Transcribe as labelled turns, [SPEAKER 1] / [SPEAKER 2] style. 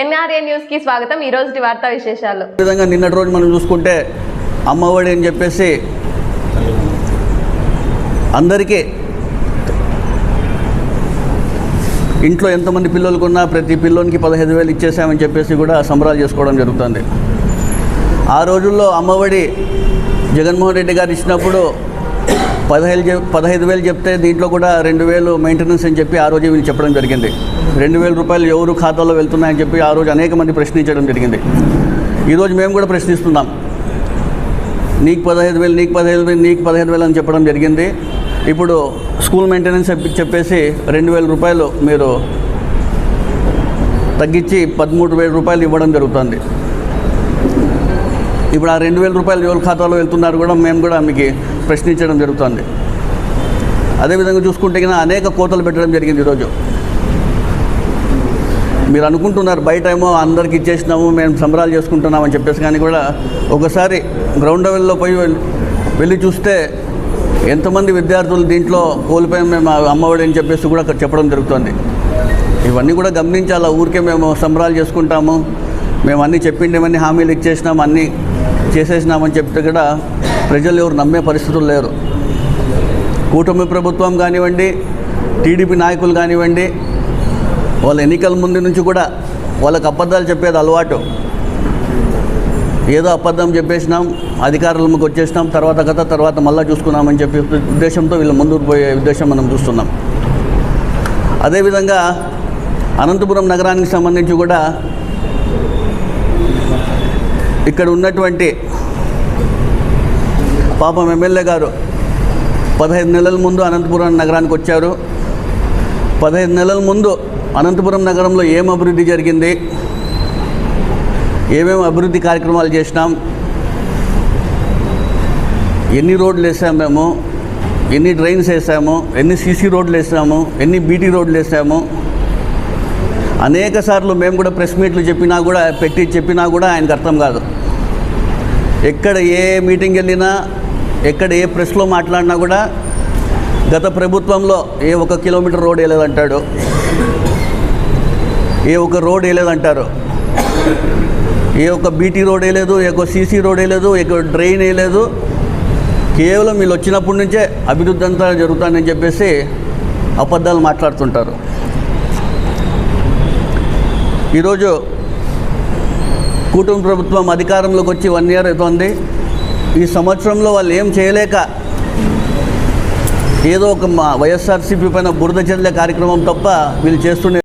[SPEAKER 1] NRA న్యూస్కి స్వాగతం. ఈ రోజు వార్తా విశేషాలు.
[SPEAKER 2] విధంగా నిన్నటి రోజు మనం చూసుకుంటే అమ్మఒడి అని చెప్పేసి అందరికీ ఇంట్లో ఎంతమంది పిల్లలకు ఉన్నా ప్రతి పిల్లోనికి పదహైదు వేలు ఇచ్చేసామని చెప్పేసి కూడా సంబరాలు చేసుకోవడం జరుగుతుంది. ఆ రోజుల్లో అమ్మఒడి జగన్మోహన్ రెడ్డి గారు ఇచ్చినప్పుడు పదహైదు పదహైదు వేలు చెప్తే దీంట్లో కూడా రెండు వేలు మెయింటెనెన్స్ అని చెప్పి ఆ రోజు వీళ్ళు చెప్పడం జరిగింది. రెండు వేల రూపాయలు ఎవరు ఖాతాలో వెళ్తున్నాయని చెప్పి ఆ రోజు అనేక మంది ప్రశ్నించడం జరిగింది. ఈరోజు మేము కూడా ప్రశ్నిస్తున్నాం. నీకు పదహైదు వేలు నీకు పదహైదు వేలు నీకు పదహైదు వేలు అని చెప్పడం జరిగింది. ఇప్పుడు స్కూల్ మెయింటెనెన్స్ చెప్పి- చెప్పేసి రెండు వేల రూపాయలు మీరు తగ్గించి పదమూడు వేల రూపాయలు ఇవ్వడం జరుగుతుంది. ఇప్పుడు ఆ రెండు వేల రూపాయలు ఎవరి ఖాతాలో వెళ్తున్నారు కూడా మేము కూడా మీకు ప్రశ్నించడం జరుగుతుంది. అదేవిధంగా చూసుకుంటే కన్నా అనేక కోతలు పెట్టడం జరిగింది ఈరోజు. మీరు అనుకుంటున్నారు బయట ఏమో అందరికి ఇచ్చేసినాము మేము సంబరాలు చేసుకుంటున్నాం అని చెప్పేసి కానీ కూడా ఒకసారి గ్రౌండ్ లెవెల్లో పోయి వెళ్ళి- వెళ్ళి చూస్తే ఎంతమంది విద్యార్థులు దీంట్లో కోల్పోయాం మేము అమ్మఒడి అని చెప్పేసి కూడా అక్కడ చెప్పడం జరుగుతుంది. ఇవన్నీ కూడా గమనించాలా? ఊరికే మేము సంబరాలు చేసుకుంటాము. మేము అన్నీ చెప్పిండేవన్నీ హామీలు ఇచ్చేసినాం అన్నీ చేసేసినామని చెప్తే కూడా ప్రజలు ఎవరు నమ్మే పరిస్థితులు లేరు. కూటమి ప్రభుత్వం కానివ్వండి టీడీపీ నాయకులు కానివ్వండి వాళ్ళ ఎన్నికల ముందు నుంచి కూడా వాళ్ళకి అబద్ధాలు చెప్పేది అలవాటు. ఏదో అబద్ధం చెప్పేసినాం అధికారులకు వచ్చేసినాం తర్వాత కథ తర్వాత మళ్ళీ చూసుకున్నామని చెప్పి ఉద్దేశంతో వీళ్ళు ముందుకు పోయే ఉద్దేశం మనం చూస్తున్నాం. అదేవిధంగా అనంతపురం నగరానికి సంబంధించి కూడా ఇక్కడ ఉన్నటువంటి పాపం ఎమ్మెల్యే గారు పదహైదు నెలల ముందు అనంతపురం నగరానికి వచ్చారు. పదహైదు నెలల ముందు అనంతపురం నగరంలో ఏం అభివృద్ధి జరిగింది? ఏమేమి అభివృద్ధి కార్యక్రమాలు చేసినాం? ఎన్ని రోడ్లు వేసాము మేము? ఎన్ని డ్రైన్స్ వేసాము? ఎన్ని సీసీ రోడ్లు వేసాము? ఎన్ని బీటీ రోడ్లు వేసాము? అనేక సార్లు మేము కూడా ప్రెస్ మీట్లు చెప్పినా కూడా పెట్టి చెప్పినా కూడా ఆయనకు అర్థం కాదు. ఎక్కడ ఏ మీటింగ్ వెళ్ళినా ఎక్కడ ఏ ప్రెస్లో మాట్లాడినా కూడా గత ప్రభుత్వంలో ఏ ఒక కిలోమీటర్ రోడ్ వేయలేదంటాడు. ఏ ఒక రోడ్ వేయలేదంటారు. ఏ ఒక బీటీ రోడ్ వేయలేదు ఏ ఒక సీసీ రోడ్ వేయలేదు ఏ ఒక డ్రైన్ వేయలేదు. కేవలం వీళ్ళు వచ్చినప్పటి నుంచే అభివృద్ధి అంతా జరుగుతుందని చెప్పేసి అబద్ధాలు మాట్లాడుతుంటారు. ఈరోజు కూటమి ప్రభుత్వం అధికారంలోకి వచ్చి వన్ ఇయర్ అవుతోంది. ఈ సంవత్సరంలో వాళ్ళు ఏం చేయలేక ఏదో ఒక మా వైఎస్ఆర్సీపీ పైన బురద చల్లే కార్యక్రమం తప్ప వీళ్ళు చేస్తుండే